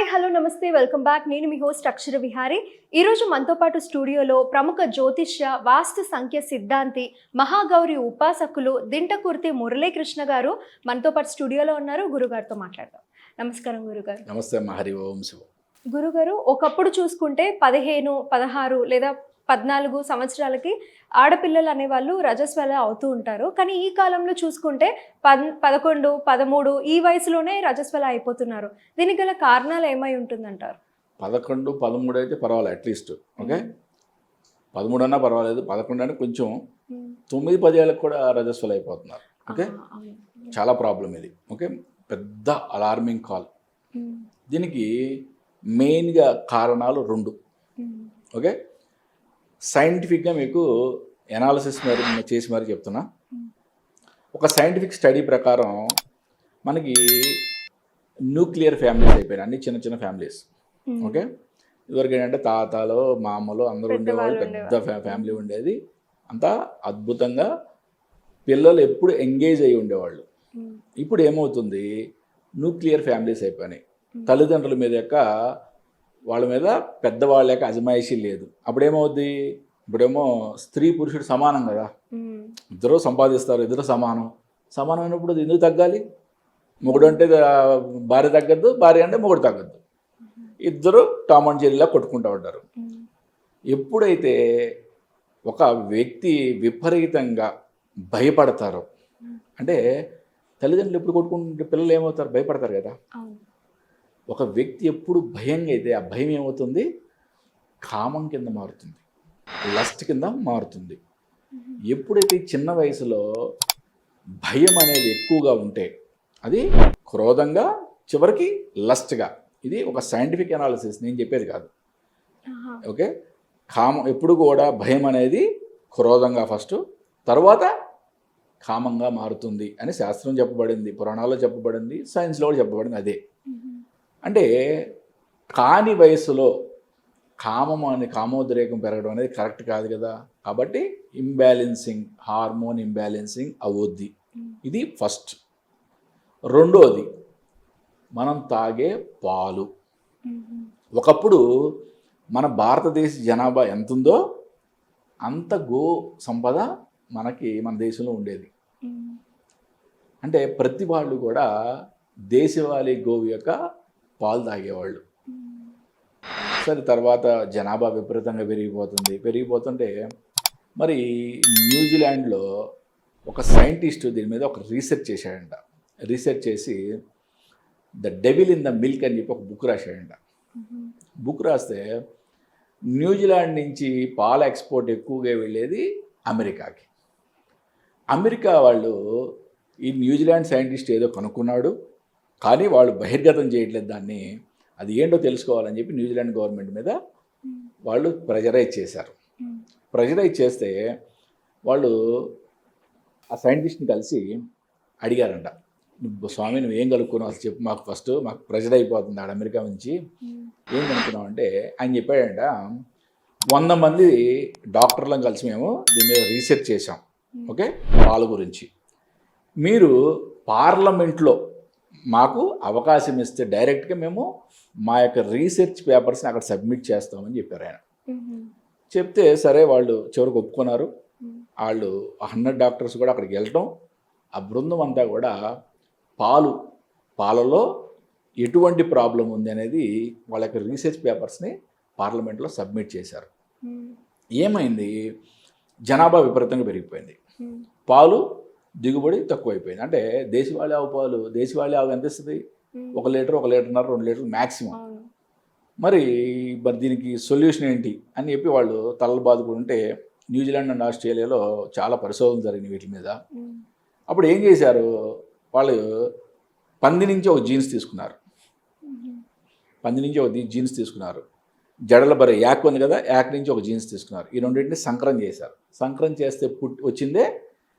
Hi hello నమస్తే welcome back. నేను మీ హోస్ట్ అక్షర విహారి. ఈరోజు మనతో పాటు స్టూడియోలో ప్రముఖ జ్యోతిష్య వాస్తు సంఖ్య సిద్ధాంతి మహాగౌరి ఉపాసకులు దింటకుర్తి మురళీకృష్ణ గారు మనతో పాటు స్టూడియోలో ఉన్నారు. గురుగారితో మాట్లాడదాం. నమస్కారం గురుగారు. నమస్తే హరి ఓం శివ. గురుగారు ఒకప్పుడు చూసుకుంటే పదిహేను పదహారు లేదా పద్నాలుగు సంవత్సరాలకి ఆడపిల్లలు అనేవాళ్ళు రజస్వల అవుతూ ఉంటారు. కానీ ఈ కాలంలో చూసుకుంటే పద్ పదకొండు పదమూడు ఈ వయసులోనే రజస్వల అయిపోతున్నారు. దీనికి గల కారణాలు ఏమై ఉంటుందంటారు? పదకొండు పదమూడు అయితే పర్వాలేదు అట్లీస్ట్ ఓకే? పదమూడు అన్నా పర్వాలేదు పదకొండు అంటే కొంచెం తొమ్మిది పది ఏళ్ళకి కూడా రజస్వలు అయిపోతున్నారు. ఓకే. చాలా ప్రాబ్లం ఇది. ఓకే? పెద్ద అలార్మింగ్ కాల్ దీనికి మెయిన్గా కారణాలు రెండు. ఓకే? సైంటిఫిక్గా మీకు ఎనాలిసిస్ మరి చేసి మరి చెప్తున్నా. ఒక సైంటిఫిక్ స్టడీ ప్రకారం మనకి న్యూక్లియర్ ఫ్యామిలీస్ అయిపోయినాయి అన్ని చిన్న చిన్న ఫ్యామిలీస్ ఓకే? ఇదివరకు ఏంటంటే తాతలు మామలు అందరూ ఉండేవాళ్ళు పెద్ద ఫ్యా- ఫ్యామిలీ ఉండేది. అంతా అద్భుతంగా పిల్లలు ఎప్పుడు ఎంగేజ్ అయ్యి ఉండేవాళ్ళు. ఇప్పుడు ఏమవుతుంది? న్యూక్లియర్ ఫ్యామిలీస్ అయిపోయినాయి. తల్లిదండ్రుల మీద యొక్క వాళ్ళ మీద పెద్దవాళ్ళ యొక్క అజమాయిషీ లేదు. అప్పుడేమవుద్ది? ఇప్పుడేమో స్త్రీ పురుషుడు సమానం కదా. ఇద్దరు సంపాదిస్తారు ఇద్దరు సమానం. సమానమైనప్పుడు అది ఎందుకు తగ్గాలి? మొగుడు అంటే భార్య తగ్గద్దు భార్య అంటే మొగుడు తగ్గద్దు. ఇద్దరు టామ్ అండ్ జెర్రీలా కొట్టుకుంటూ ఉంటారు. ఎప్పుడైతే ఒక వ్యక్తి విపరీతంగా భయపడతారో అంటే తల్లిదండ్రులు ఎప్పుడు కొట్టుకుంటే పిల్లలు ఏమవుతారు? భయపడతారు కదా. ఒక వ్యక్తి ఎప్పుడు భయంగా అయితే ఆ భయం ఏమవుతుంది? కామం కింద మారుతుంది. లస్ట్ కింద మారుతుంది. ఎప్పుడైతే చిన్న వయసులో భయం అనేది ఎక్కువగా ఉంటే అది క్రోధంగా చివరికి లస్ట్గా. ఇది ఒక సైంటిఫిక్ అనాలిసిస్ నేను చెప్పేది కాదు. ఓకే? కామం ఎప్పుడు కూడా భయం అనేది క్రోధంగా ఫస్ట్ తర్వాత కామంగా మారుతుంది అని శాస్త్రం చెప్పబడింది పురాణాల్లో చెప్పబడింది సైన్స్లో కూడా చెప్పబడింది అదే. అంటే కాని వయసులో కామం అని కామోద్రేకం పెరగడం అనేది కరెక్ట్ కాదు కదా. కాబట్టి ఇంబ్యాలెన్సింగ్ హార్మోన్ ఇంబ్యాలెన్సింగ్ అవుద్ది. ఇది ఫస్ట్. రెండోది మనం తాగే పాలు. ఒకప్పుడు మన భారతదేశ జనాభా ఎంత ఉందో అంత గో సంపద మనకి మన దేశంలో ఉండేది. అంటే ప్రతి వాళ్ళు కూడా దేశవాళీ గోవు యొక్క పాలు తాగేవాళ్ళు. సరే తర్వాత జనాభా విపరీతంగా పెరిగిపోతుంది. పెరిగిపోతుంటే మరి న్యూజిలాండ్లో ఒక సైంటిస్ట్ దీని మీద ఒక రీసెర్చ్ చేశాడంట. రీసెర్చ్ చేసి the devil in the milk అని చెప్పి ఒక బుక్ రాశాడంట. బుక్ రాస్తే న్యూజిలాండ్ నుంచి పాల ఎక్స్పోర్ట్ ఎక్కువగా వెళ్ళేది అమెరికాకి. అమెరికా వాళ్ళు ఈ న్యూజిలాండ్ సైంటిస్ట్ ఏదో కనుక్కున్నాడు. కానీ వాళ్ళు బహిర్గతం చేయట్లేదు దాన్ని. అది ఏంటో తెలుసుకోవాలని చెప్పి న్యూజిలాండ్ గవర్నమెంట్ మీద వాళ్ళు ప్రెజరైజ్ చేశారు. ప్రెజరైజ్ చేస్తే వాళ్ళు ఆ సైంటిస్ట్ని కలిసి అడిగారంట. నువ్వు స్వామి నువ్వు ఏం కనుక్కున్నావు అసలు చెప్పు మాకు ఫస్ట్ మాకు ప్రెజర్ అయిపోతుంది ఆడ అమెరికా నుంచి. ఏం కనుక్కున్నాం అంటే ఆయన చెప్పాడంట వంద మంది డాక్టర్లను కలిసి మేము దీని మీద రీసెర్చ్ చేసాం ఓకే? పాల గురించి. మీరు పార్లమెంట్లో మాకు అవకాశం ఇస్తే డైరెక్ట్గా మేము మా యొక్క రీసెర్చ్ పేపర్స్ని అక్కడ సబ్మిట్ చేస్తామని చెప్పారు ఆయన. చెప్తే సరే వాళ్ళు చివరికి ఒప్పుకున్నారు. వాళ్ళు హండ్రెడ్ డాక్టర్స్ కూడా అక్కడికి వెళ్ళటం ఆ బృందం అంతా కూడా పాలు పాలలో ఎటువంటి ప్రాబ్లం ఉంది అనేది వాళ్ళ యొక్క రీసెర్చ్ పేపర్స్ని పార్లమెంట్లో సబ్మిట్ చేశారు. ఏమైంది? జనాభా విపరీతంగా పెరిగిపోయింది. పాలు దిగుబడి తక్కువైపోయింది. అంటే దేశవాళీ ఆవు పాలు దేశవాళీ ఆవు ఉమ్, ఒక లీటర్ ఒక లీటర్న్నర రెండు లీటర్లు మ్యాక్సిమం మరి మరి దీనికి సొల్యూషన్ ఏంటి అని చెప్పి వాళ్ళు తలలు బాదుకుంటే న్యూజిలాండ్ అండ్ ఆస్ట్రేలియాలో చాలా పరిశోధనలు జరిగినాయి వీటి మీద. అప్పుడు ఏం చేశారు? వాళ్ళు పంది నుంచి ఒక జీన్స్ తీసుకున్నారు. పంది నుంచి ఒక జీన్స్ తీసుకున్నారు. జడల బరి యాక్ ఉంది కదా యాక్ నుంచి ఒక జీన్స్ తీసుకున్నారు. ఈ రెండింటిని సంకరం చేశారు. సంకరం చేస్తే పుట్టి వచ్చిందే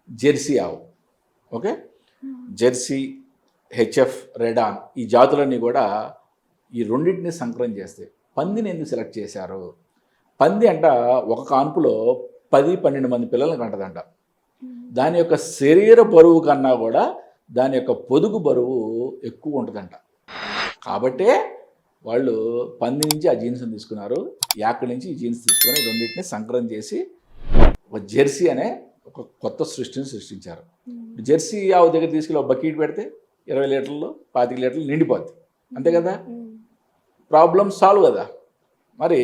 జెర్సీ ఆవు. ఓకే? జెర్సీ హెచ్ఎఫ్ రెడాన్ ఈ జాతులన్నీ కూడా ఈ రెండింటిని సంకరం చేస్తాయి. పందిని ఎందుకు సెలెక్ట్ చేశారు? పంది అంట ఒక కాన్పులో పది పన్నెండు మంది పిల్లల్ని కంటదంట. దాని యొక్క శరీర బరువు కన్నా కూడా దాని యొక్క పొదుగు బరువు ఎక్కువ ఉంటుందంట. కాబట్టే వాళ్ళు పంది నుంచి ఆ జీన్స్ని తీసుకున్నారు. యాక్ నుంచి ఈ జీన్స్ తీసుకొని రెండింటిని సంకరం చేసి ఒక జెర్సీ అనే ఒక కొత్త సృష్టిని సృష్టించారు. జెర్సీ ఆవు దగ్గర తీసుకెళ్ళి ఒక బకెట్ పెడితే ఇరవై లీటర్లు పాతిక లీటర్లు నిండిపోద్ది. అంతే కదా? ప్రాబ్లం సాల్వ్ కదా? మరి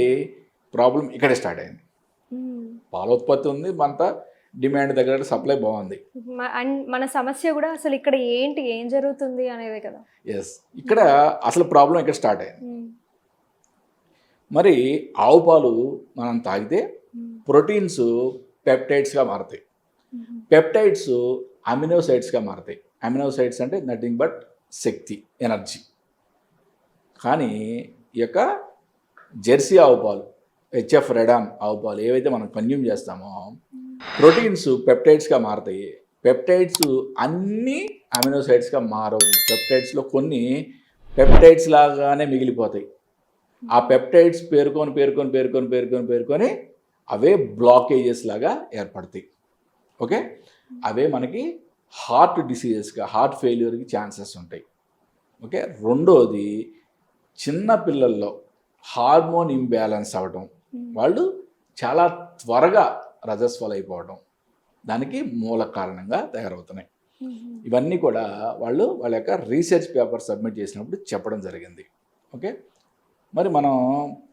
ప్రాబ్లం ఇక్కడే స్టార్ట్ అయింది. పాల ఉత్పత్తి ఉంది మనత డిమాండ్ దగ్గర సప్లై బాగుంది. అండ్ మన సమస్య కూడా అసలు ఇక్కడ ఏంటి ఏం జరుగుతుంది అనేదే కదా. ఎస్ ఇక్కడ అసలు ప్రాబ్లం ఇక్కడ స్టార్ట్ అయింది. మరి ఆవు పాలు మనం తాగితే ప్రోటీన్స్ పెప్టైడ్స్గా మారుతాయి. పెప్టైడ్స్ అమినోసైడ్స్గా మారుతాయి. అమినోసైడ్స్ అంటే నథింగ్ బట్ శక్తి ఎనర్జీ. కానీ ఈ యొక్క జెర్సీ ఆవు పాలు హెచ్ఎఫ్ రెడాన్ ఆవు పాలు ఏవైతే మనం కన్జ్యూమ్ చేస్తామో ప్రోటీన్స్ పెప్టైడ్స్గా మారుతాయి. పెప్టైడ్స్ అన్నీ అమినోసైడ్స్గా మారవు. పెప్టైడ్స్లో కొన్ని పెప్టైడ్స్ లాగానే మిగిలిపోతాయి. ఆ పెప్టైడ్స్ పేరుకొని పేరుకొని పేరుకొని పేరుకొని పేరుకొని అవే బ్లాకేజెస్ లాగా ఏర్పడతాయి. ఓకే? అవే మనకి హార్ట్ డిసీజెస్గా హార్ట్ ఫెయిల్యూర్కి ఛాన్సెస్ ఉంటాయి. ఓకే? రెండోది చిన్న పిల్లల్లో హార్మోన్ ఇంబ్యాలెన్స్ అవ్వడం వాళ్ళు చాలా త్వరగా రజస్వలు అయిపోవడం దానికి మూల కారణంగా తయారవుతున్నాయి. ఇవన్నీ కూడా వాళ్ళు వాళ్ళ యొక్క రీసెర్చ్ పేపర్ సబ్మిట్ చేసినప్పుడు చెప్పడం జరిగింది. ఓకే? మరి మనం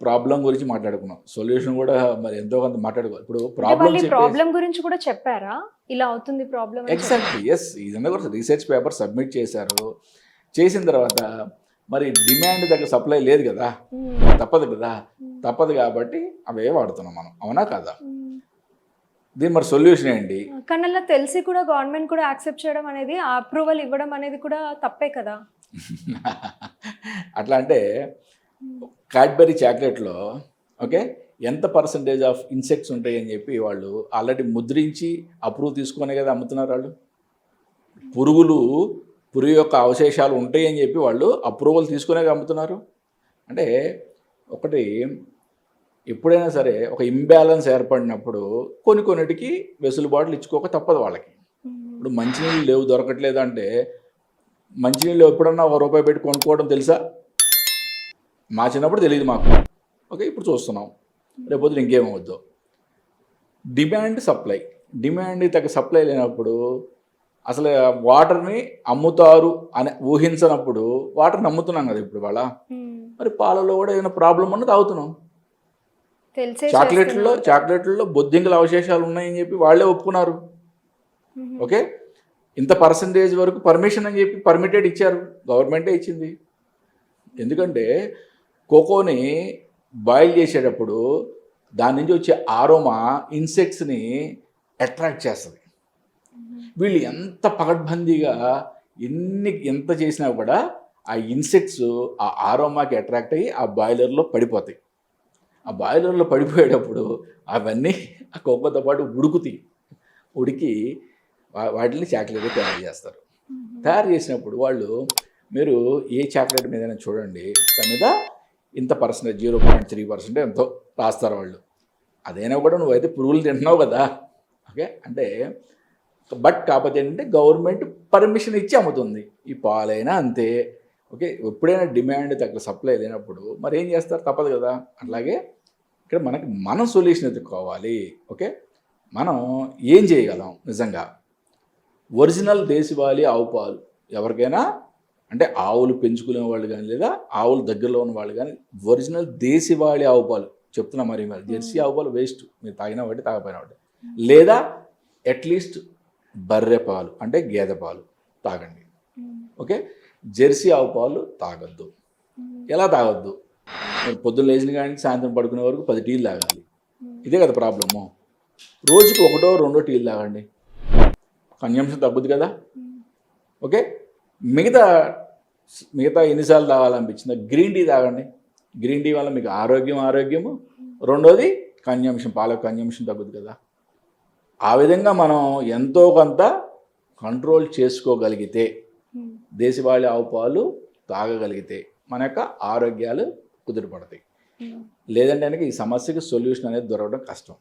ప్రాబ్లం గురించి మాట్లాడుకున్నాం. సొల్యూషన్ కూడా మరి ఎంతో కొంత మాట్లాడుకోవాలి ఇప్పుడు ప్రాబ్లం ప్రాబ్లం గురించి కూడా చెప్పారా? ఇలా అవుతుంది ప్రాబ్లం ఎగ్జాక్ట్లీ ఎస్ ఇదన్నా కూడా రీసెర్చ్ పేపర్ సబ్మిట్ చేశారు. చేసిన తర్వాత మరి డిమాండ్ దగ్గర సప్లై లేదు కదా. తప్పదు కదా. తప్పదు కాబట్టి అవే వాడుతున్నాం మనం. అవునా కదా? దీని మరి సొల్యూషన్ ఏంటి? కానీ అలా తెలిసి కూడా గవర్నమెంట్ కూడా యాక్సెప్ట్ చేయడం అనేది అప్రూవల్ ఇవ్వడం అనేది కూడా తప్పే కదా. అట్లా అంటే క్యాడ్బరీ చాక్లెట్లో ఓకే ఎంత పర్సంటేజ్ ఆఫ్ ఇన్సెక్ట్స్ ఉంటాయి అని చెప్పి వాళ్ళు ఆల్రెడీ ముద్రించి అప్రూవ్ తీసుకునే కదా అమ్ముతున్నారు వాళ్ళు? పురుగులు పురుగు యొక్క అవశేషాలు ఉంటాయి అని చెప్పి వాళ్ళు అప్రూవల్ తీసుకునే అమ్ముతున్నారు? అంటే ఒకటి ఎప్పుడైనా సరే ఒక ఇంబ్యాలెన్స్ ఏర్పడినప్పుడు కొన్ని కొన్నిటికి వెసులుబాట్లు ఇచ్చుకోక తప్పదు వాళ్ళకి. ఇప్పుడు మంచినీళ్ళు లేవు దొరకట్లేదు అంటే మంచినీళ్ళు ఎప్పుడన్నా ఒక రూపాయి పెట్టి కొనుక్కోవడం తెలుసా? మా చిన్నప్పుడు తెలియదు మాకు. ఓకే ఇప్పుడు చూస్తున్నాం. రేపొద్దు ఇంకేమవద్దు డిమాండ్ సప్లై. డిమాండ్ తగ్గ సప్లై లేనప్పుడు అసలు వాటర్ని అమ్ముతారు అని ఊహించనప్పుడు వాటర్ని అమ్ముతున్నాం కదా ఇప్పుడు వాళ్ళ మరి పాలలో కూడా ఏదైనా ప్రాబ్లం ఉన్నది తాగుతున్నాం. తెలిసే చాక్లెట్లలో చాక్లెట్లలో బొద్దింకల అవశేషాలు ఉన్నాయని చెప్పి వాళ్ళే ఒప్పుకున్నారు. ఓకే ఇంత పర్సంటేజ్ వరకు పర్మిషన్ అని చెప్పి పర్మిటెడ్ ఇచ్చారు. గవర్నమెంటే ఇచ్చింది. ఎందుకంటే కోకోని బాయిల్ చేసేటప్పుడు దాని నుంచి వచ్చే ఆరోమా ఇన్సెక్ట్స్ని అట్రాక్ట్ చేస్తుంది. వీళ్ళు ఎంత పకడ్బందీగా ఎన్ని ఎంత చేసినా కూడా ఆ ఇన్సెక్ట్స్ ఆ ఆరోమాకి అట్రాక్ట్ అయ్యి ఆ బాయిలర్లో పడిపోతాయి. ఆ బాయిలర్లో పడిపోయేటప్పుడు అవన్నీ ఆ కోకోతో పాటు ఉడుకుతాయి ఉడికి వాటిని చాక్లెట్ తయారు చేస్తారు. తయారు చేసినప్పుడు వాళ్ళు మీరు ఏ చాక్లెట్ మీదైనా చూడండి దాని మీద ఇంత percentage zero point three percent ఎంతో రాస్తారు వాళ్ళు. అదైనా కూడా నువ్వైతే పురుగులు తింటున్నావు కదా. ఓకే? అంటే బట్ కాకపోతే ఏంటంటే గవర్నమెంట్ పర్మిషన్ ఇచ్చి అమ్ముతుంది. ఈ పాలైనా అంతే. ఓకే? ఎప్పుడైనా డిమాండ్ తగ్గ సప్లై లేనప్పుడు మరి ఏం చేస్తారు? తప్పదు కదా. అట్లాగే ఇక్కడ మనకి మనం సొల్యూషన్ ఎదుర్కోవాలి. ఓకే? మనం ఏం చేయగలం? నిజంగా. ఒరిజినల్ దేశవాళీ ఆవు పాలు. ఎవరికైనా అంటే ఆవులు పెంచుకునే వాళ్ళు కానీ లేదా ఆవుల దగ్గరలో ఉన్న వాళ్ళు కానీ ఒరిజినల్ దేశవాళీ ఆవు పాలు. చెప్తున్నా మరి మరి. జెర్సీ ఆవు పాలు వేస్ట్ మీరు తాగినా ఒకటి తాగపోయినా ఒకటి. లేదా అట్లీస్ట్ బర్రె పాలు అంటే గేదె పాలు తాగండి. ఓకే? జెర్సీ ఆవు పాలు తాగొద్దు. ఎలా తాగొద్దు? మీరు పొద్దున్న లేచిన కానీ సాయంత్రం పడుకునే వరకు పది టీలు తాగాలి. ఇదే కదా ప్రాబ్లము. రోజుకి ఒకటో రెండో టీలు తాగండి. కన్జంప్షన్ తగ్గుద్ది కదా. ఓకే? మిగతా మిగతా ఎన్నిసార్లు తాగాలనిపించిందో? గ్రీన్ టీ తాగండి. గ్రీన్ టీ వల్ల మీకు ఆరోగ్యం ఆరోగ్యము. రెండోది కన్జంప్షన్ పాల కన్జంప్షన్ తగ్గుద్ది కదా. ఆ విధంగా మనం ఎంతో కొంత కంట్రోల్ చేసుకోగలిగితే దేశవాళీ ఆవు పాలు తాగగలిగితే మన యొక్క ఆరోగ్యాలు కుదురుపడతాయి. లేదంటే ఈ సమస్యకి సొల్యూషన్ అనేది దొరకడం కష్టం.